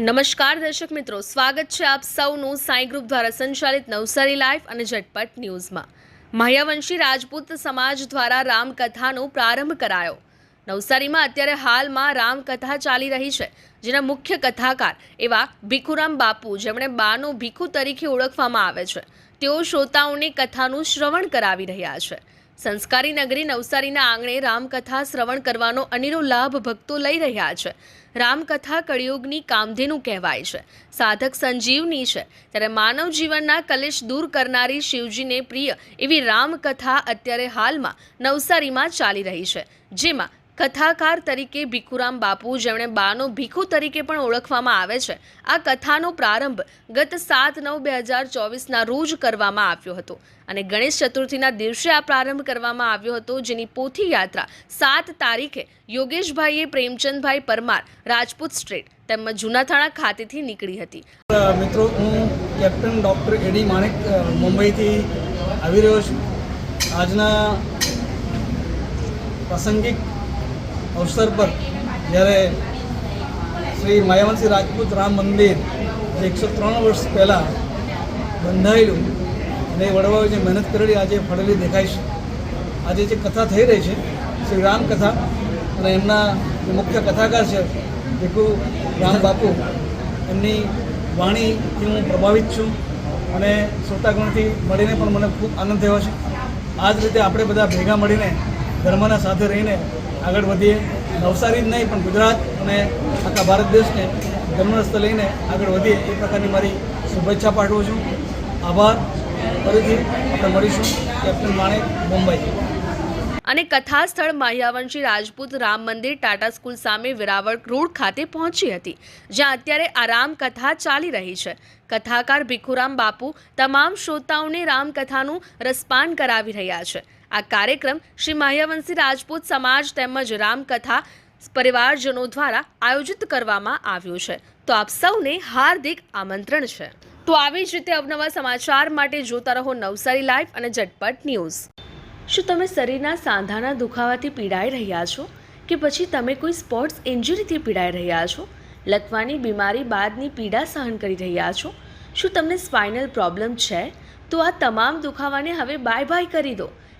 નમસ્કાર દર્શક મિત્રો, સ્વાગત છે આપ સૌનું સાઈ ગ્રુપ દ્વારા સંચાલિત નવસારી લાઈફ અને ઝટપટ ન્યૂઝમાં. માહ્યાવંશી રાજપૂત સમાજ દ્વારા રામકથાનો પ્રારંભ કરાયો. નવસારીમાં અત્યારે હાલમાં રામકથા ચાલી રહી છે, જેના મુખ્ય કથાકાર એવા ભીખુરામ બાપુ, જેમણે બાનું ભીખુ તરીકે ઓળખવામાં આવે છે. તેઓ શ્રોતાઓને કથાનું શ્રવણ કરાવી રહ્યા છે. સંસ્કારી નગરી નવસારીના આંગણે રામકથા શ્રવણ કરવાનો અનેરો લાભ ભક્તો લઈ રહ્યા છે. રામકથા કળિયુગની કામધેનું કહેવાય છે. સાધક સંજીવની છે. ત્યારે માનવ જીવનના કલેશ દૂર કરનારી શિવજીને પ્રિય એવી રામકથા અત્યારે હાલમાં નવસારીમાં ચાલી રહી છે, જેમાં કથાકાર તરીકે ભીખુરામ બાપુ, જેમણે બાનો ભીખુ તરીકે પણ ઓળખવામાં આવે છે. આ કથાનો પ્રારંભ ગત સાત નવ બે હજાર ચોવીસના રોજ કરવામાં આવ્યો હતો અને ગણેશ ચતુર્થીના દિવસે આ પ્રારંભ કરવામાં આવ્યો હતો, જેની પોથી યાત્રા સાત તારીખે યોગેશભાઈએ પ્રેમચંદભાઈ પરમાર, રાજપૂત સ્ટ્રીટ તેમજ જૂનાથાણા ખાતેથી નીકળી હતી. મિત્રો, હું કેપ્ટન ડૉક્ટર એડી માણેક મુંબઈથી આવી રહ્યો છું. આજના પ્રાસંગિક અવસર પર જ્યારે શ્રી માયાવંશી રાજપૂત રામ મંદિર જે એકસો ત્રણ વર્ષ પહેલાં બંધાયેલું અને વડવાઓ જે મહેનત કરેલી, આજે ફળેલી દેખાય છે. આજે જે કથા થઈ રહી છે, શ્રી રામ કથા અને એમના મુખ્ય કથાકાર છે, ભીખુ રામ બાપુ, એમની વાણીથી હું પ્રભાવિત છું અને શ્રોતાગણથી મળીને પણ મને ખૂબ આનંદ થયો છે. આ જ રીતે આપણે બધા ભેગા મળીને ધર્મના સાથે રહીને આગળ વધીએ. નવસારી જ નહીં, પણ ગુજરાત અને આખા ભારત દેશને ધર્મરસ્તે લઈને આગળ વધીએ. એ પ્રકારની મારી શુભેચ્છા પાઠવું છું. આભાર. ફરીથી આપણે મળીશું. કેપ્ટન માણેક મુંબઈ. અને કથા સ્થળ માહ્યાવંશી રાજપૂત રામ મંદિર ટાટા સ્કૂલ સામે વેરાવળ રોડ ખાતે પહોંચી હતી, જ્યાં અત્યારે આ રામકથા ચાલી રહી છે. કથાકાર ભીખુરામ બાપુ તમામ શ્રોતાઓને રામકથાનું રસપાન કરાવી રહ્યા છે. આ કાર્યક્રમ શ્રી માહ્યાવંશી રાજપૂત સમાજ તેમજ રામકથા પરિવારજનો દ્વારા આયોજિત કરવામાં આવ્યું છે. તો આપ સૌને હાર્દિક આમંત્રણ છે. તો આવી જ રીતે અવનવા સમાચાર માટે જોતા રહો નવસારી લાઈવ અને ઝટપટ ન્યૂઝ. શું તમે શરીરના સાંધાના દુખાવાથી પીડાઈ રહ્યા છો? કે પછી તમે કોઈ સ્પોર્ટ્સ ઇન્જરીથી પીડાઈ રહ્યા છો? લકવાની બીમારી બાદની પીડા સહન કરી રહ્યા છો? શું તમને સ્પાઇનલ પ્રોબ્લેમ છે? તો આ તમામ દુખાવાને હવે બાય બાય કરી દો.